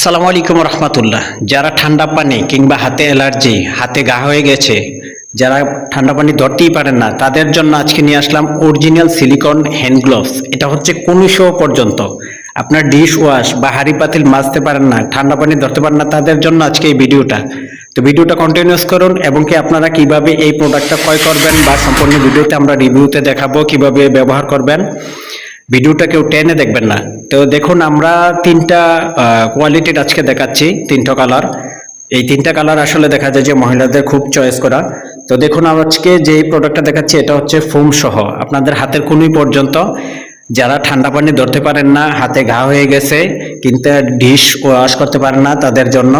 আসসালামু আলাইকুম রহমতুল্লাহ। যারা ঠান্ডা পানি কিংবা হাতে অ্যালার্জি, হাতে গা হয়ে গেছে, যারা ঠান্ডা পানি ধরতেই পারেন না, তাদের জন্য আজকে নিয়ে আসলাম অরিজিনাল সিলিকন হ্যান্ড গ্লোভস। এটা হচ্ছে কমিশো পর্যন্ত। আপনার ডিশ ওয়াশ বা হাড়ি পাতিল মাজতে পারেন না, ঠান্ডা পানি ধরতে পারেন না, তাদের জন্য আজকে এই ভিডিওটা। তো ভিডিওটা কন্টিনিউস করুন এবং কি আপনারা কীভাবে এই প্রোডাক্টটা ক্রয় করবেন বা সম্পূর্ণ ভিডিওতে আমরা রিভিউতে দেখাবো, কীভাবে ব্যবহার করবেন। ভিডিওটা কেউ টেনে দেখবেন না। তো দেখুন, আমরা তিনটা কোয়ালিটির আজকে দেখাচ্ছি, তিনটা কালার এই তিনটা কালার আসলে দেখা যায় যে মহিলাদের খুব চয়েস করা। তো দেখুন, আজকে যে প্রোডাক্টটা দেখাচ্ছি, এটা হচ্ছে ফোম সহ। আপনাদের হাতের কুনুই পর্যন্ত, যারা ঠান্ডা পানি ধরতে পারেন না, হাতে ঘা হয়ে গেছে, কিন্তু ডিশ ওয়াশ করতে পারেন না তাদের জন্য।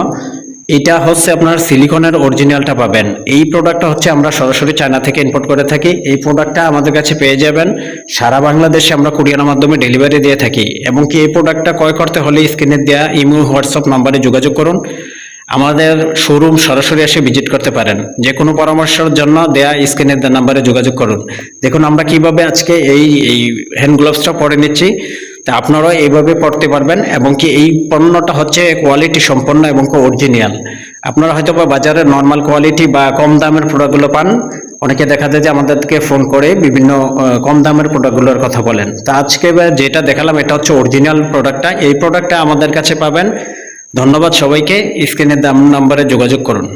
এটা হচ্ছে আপনার সিলিকনের অরিজিনালটা পাবেন। এই প্রোডাক্টটা হচ্ছে আমরা সরাসরি চায়না থেকে ইম্পোর্ট করে থাকি। এই প্রোডাক্টটা আমাদের কাছে পেয়ে যাবেন। সারা বাংলাদেশে আমরা কুরিয়ারের মাধ্যমে ডেলিভারি দিয়ে থাকি। এবং কি এই প্রোডাক্টটা ক্রয় করতে হলে স্ক্রিনে দেওয়া ইমো হোয়াটসঅ্যাপ নাম্বারে যোগাযোগ করুন। আমাদের শোরুম সরাসরি এসে ভিজিট করতে পারেন। যে কোনো পরামর্শের জন্য দেয়া স্ক্রিনের নাম্বারে যোগাযোগ করুন। দেখুন, আমরা কীভাবে আজকে এই এই হ্যান্ড গ্লোভসটা পরে নিচ্ছি। তা আপনারাও এইভাবে পড়তে পারবেন এবং কি এই পণ্যটা হচ্ছে কোয়ালিটি সম্পন্ন এবং অরিজিনাল আপনারা হয়তো বা বাজারে নর্মাল কোয়ালিটি বা কম দামের প্রোডাক্টগুলো পান। অনেকে দেখা যায় যে আমাদেরকে ফোন করে বিভিন্ন কম দামের প্রোডাক্টগুলোর কথা বলেন। তা আজকে যেটা দেখালাম এটা হচ্ছে অরিজিনাল প্রোডাক্টটা এই প্রোডাক্টটা আমাদের কাছে পাবেন। ধন্যবাদ সবাইকে। স্ক্রিনের দাম নাম্বারে যোগাযোগ করুন।